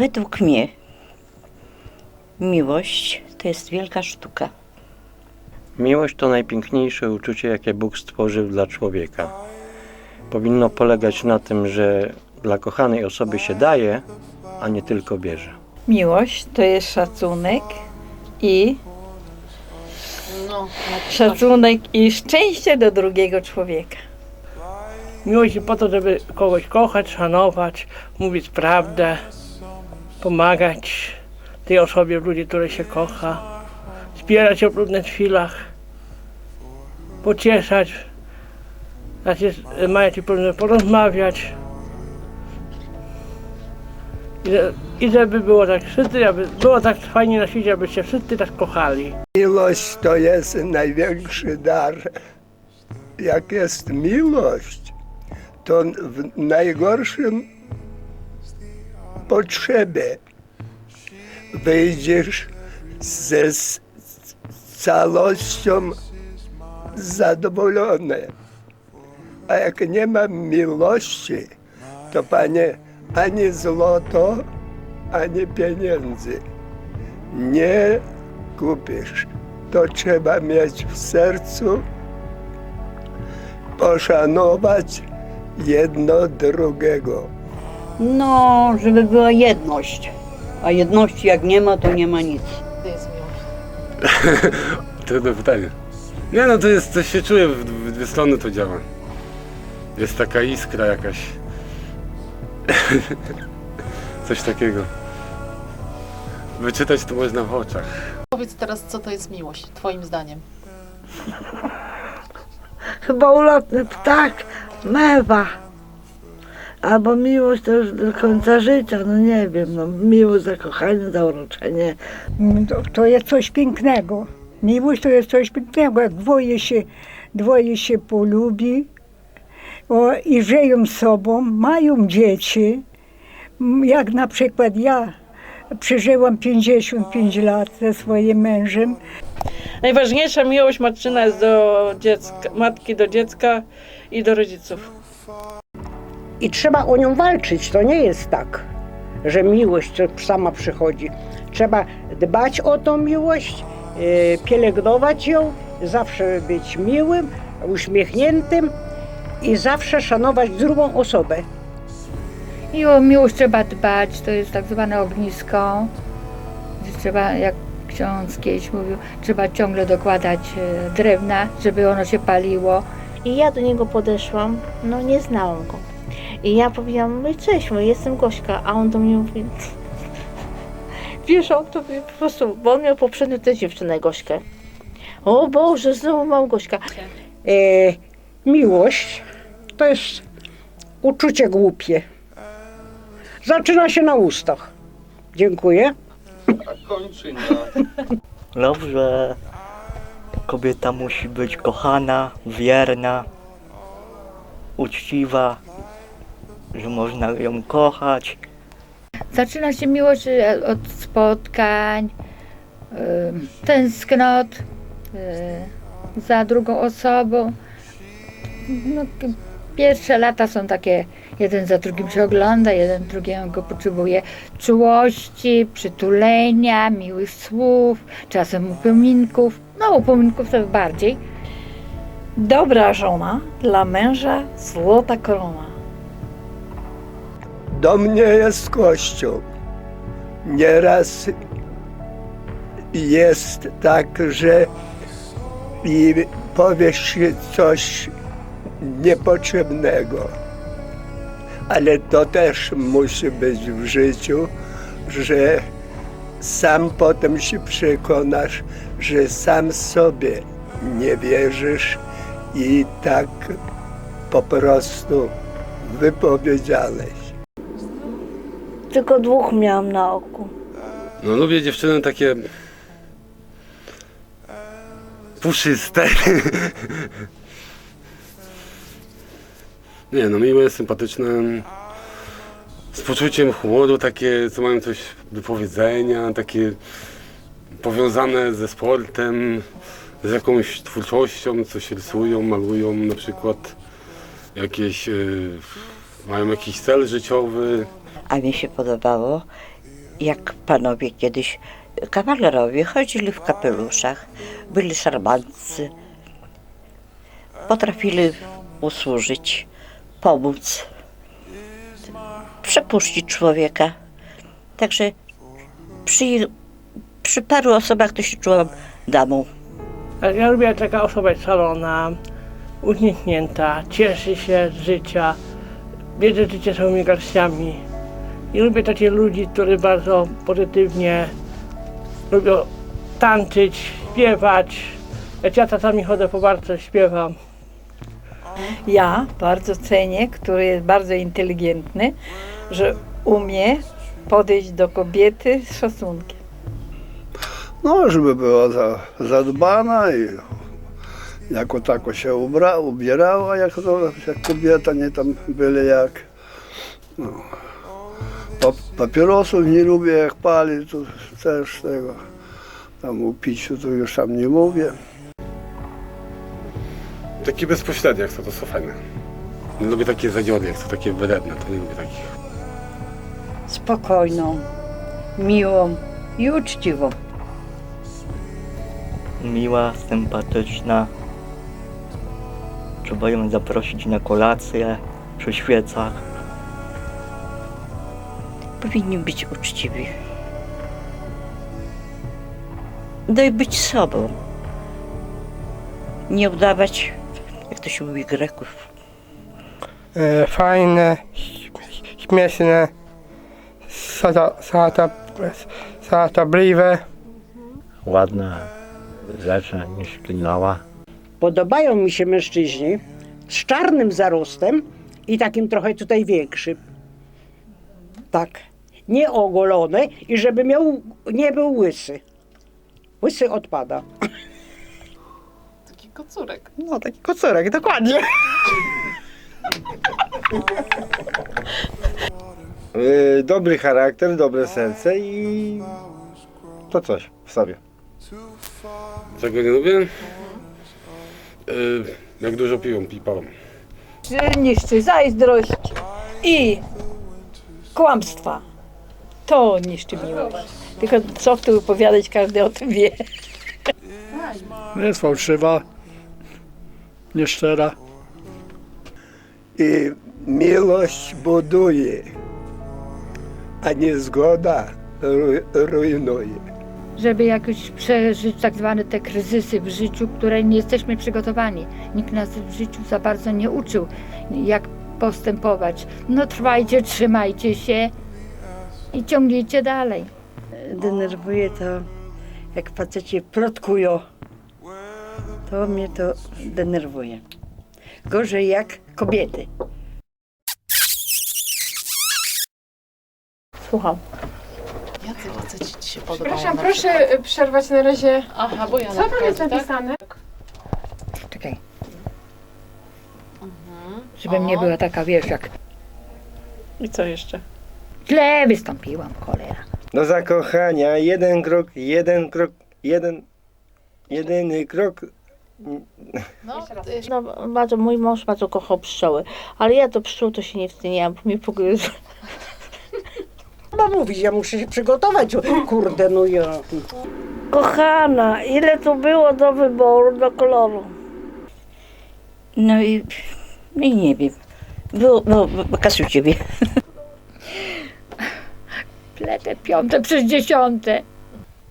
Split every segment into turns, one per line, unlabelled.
Według mnie miłość to jest wielka sztuka.
Miłość to najpiękniejsze uczucie, jakie Bóg stworzył dla człowieka. Powinno polegać na tym, że dla kochanej osoby się daje, a nie tylko bierze.
Miłość to jest szacunek i szacunek i szczęście do drugiego człowieka.
Miłość jest po to, żeby kogoś kochać, szanować, mówić prawdę, pomagać tej osobie ludzi, której się kocha, wspierać ją w trudnych chwilach, pocieszać, znaczy, mają ci problem porozmawiać. I, że- I żeby było tak wszyscy, aby było tak fajnie na świecie, abyście wszyscy tak kochali.
Miłość to jest największy dar. Jak jest miłość, to w najgorszym potrzebie wyjdziesz ze s- całością zadowolony. A jak nie ma miłości, to panie, ani złoto, ani pieniędzy nie kupisz. To trzeba mieć w sercu, poszanować jedno drugiego.
No, żeby była jedność. A jedności jak nie ma, to nie ma nic.
Trudne pytanie. Nie no, to jest, to się czuje, w, w dwie strony to działa. Jest taka iskra jakaś. Coś takiego. Wyczytać to można w oczach.
Powiedz teraz, co to jest miłość, twoim zdaniem.
Chyba ulotny ptak, mewa. Albo miłość to już do końca życia, no nie wiem, no miłość, zakochanie, zauroczenie.
To, to jest coś pięknego. Miłość to jest coś pięknego. Jak dwoje się, dwoje się polubi o, i żyją sobą, mają dzieci. M, Jak na przykład ja przeżyłam 55 lat ze swoim mężem.
Najważniejsza miłość matczyna jest do dziecka, matki do dziecka i do rodziców.
I trzeba o nią walczyć. To nie jest tak, że miłość sama przychodzi. Trzeba dbać o tą miłość, e, pielęgnować ją, zawsze być miłym, uśmiechniętym i zawsze szanować drugą osobę.
I o miłość trzeba dbać, to jest tak zwane ognisko. Gdzie Trzeba, jak ksiądz kiedyś mówił, trzeba ciągle dokładać e, drewna, żeby ono się paliło.
I ja do niego podeszłam, no nie znałam go. I ja powiedziałam, mówię, cześć, mówię, jestem Gośka, a on do mnie mówi, wiesz, on to po prostu, bo on miał poprzednio tę dziewczynę Gośkę. O Boże, znowu mam Gośka.
E, miłość to jest uczucie głupie. Zaczyna się na ustach. Dziękuję.
Dobrze. Kobieta musi być kochana, wierna, uczciwa, że można ją kochać.
Zaczyna się miłość e, od spotkań, e, tęsknot e, za drugą osobą. No, pierwsze lata są takie, jeden za drugim się ogląda, jeden drugiego potrzebuje czułości, przytulenia, miłych słów, czasem upominków. No, upominków to bardziej.
Dobra żona dla męża złota korona.
Do mnie jest Kościół. Nieraz jest tak, że i powiesz coś niepotrzebnego. Ale to też musi być w życiu, że sam potem się przekonasz, że sam sobie nie wierzysz i tak po prostu wypowiedziałeś.
Tylko dwóch miałam na oku.
No lubię dziewczyny takie puszyste. Nie no, miłe, sympatyczne, z poczuciem humoru, takie, co mają coś do powiedzenia, takie powiązane ze sportem, z jakąś twórczością, coś rysują, malują na przykład, jakieś, y, mają jakiś cel życiowy,
A mi się podobało,
jak panowie kiedyś, kawalerowie chodzili w kapeluszach, byli szarmantcy, potrafili usłużyć, pomóc, przepuścić człowieka. Także przy, przy paru osobach to się czułam damą.
Ja lubię taka osoba jest szalona, cieszy się z życia, bierze życie swoimi garściami. I lubię takich ludzi, którzy bardzo pozytywnie lubią tańczyć, śpiewać. Jak ja czasami chodzę po barce, śpiewam.
Ja bardzo cenię, który jest bardzo inteligentny, że umie podejść do kobiety z szacunkiem.
No, żeby była za, zadbana i jako tako się ubra, ubierała, jak, to, jak kobieta, nie tam byle jak. No. Pa, papierosów nie lubię, jak pali, to też tego. Tam o piciu to już tam nie mówię.
Takie bezpośrednie, jak to, to są fajne. Nie lubię takie zadziody, jak to takie wredne, to nie lubię takich.
Spokojną, miłą i uczciwą.
miła, sympatyczna. Trzeba ją zaprosić na kolację przy świecach.
Powinni być uczciwi. No i być sobą. Nie udawać, jak to się mówi, Greków.
e, fajne, śmieszne, żartobliwe.
Ładne rzeczy niż pilnała.
Podobają mi się mężczyźni z czarnym zarostem i takim trochę tutaj większym. Tak. Nie ogolone i żeby miał, nie był łysy. Łysy odpada.
Taki kocurek.
No, taki kocorek, dokładnie.
dobry charakter, dobre serce i to coś w sobie.
Czego nie lubię? Yy, jak dużo piją, pipałem.
Niszczy zazdrość i kłamstwa. To niszczy miłość. Tylko co w tu opowiadać, każdy o tym wie.
Jest fałszywa, nieszczera.
I miłość buduje, a niezgoda ru- rujnuje.
Żeby jakoś przeżyć tak zwane te kryzysy w życiu, które nie jesteśmy przygotowani. Nikt nas w życiu za bardzo nie uczył, jak postępować. No trwajcie, trzymajcie się i ciągnijcie dalej.
Denerwuje to, jak faceci plotkują. To mnie to denerwuje. Gorzej jak kobiety.
Słucham.
Jacy faceci ci się podobają?
Przepraszam,
na
proszę y, przerwać na razie.
Aha, bo ja
Co tam jest
tak?
napisane?
Czekaj,
Mhm.
żebym nie była taka, wiesz, jak
I co jeszcze?
Źle wystąpiłam, cholera.
Do zakochania jeden krok, jeden krok, jeden, jedyny krok.
No,
No, bardzo, mój mąż bardzo kochał pszczoły, ale ja do pszczół to się nie wstydziłam, bo mnie pogryzły.
Chyba mówić, ja muszę się przygotować. Kurde, no ja.
Kochana, ile tu było do wyboru, do koloru?
No i, no i nie wiem. Było, no, Kasiu ciebie.
Pletę piąte przez dziesiąte.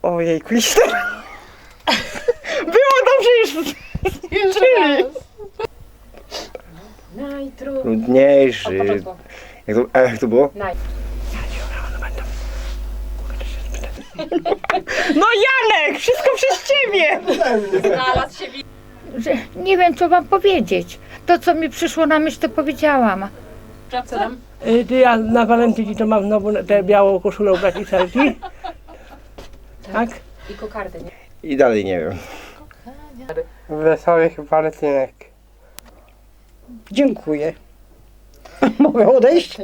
Ojej, liście. Było dobrze już.
Jeszcze raz.
Trudniejszy. Jak to, a jak to było?
No Janek, wszystko przez ciebie.
Że nie wiem, co wam powiedzieć. To, co mi przyszło na myśl, to powiedziałam.
Co tam?
Y, ty, Ja na walentyni to mam znowu tę białą koszulę ubrać i selfie. Tak?
I dalej nie wiem.
Wesołych walentynek.
Dziękuję. Mogę odejść?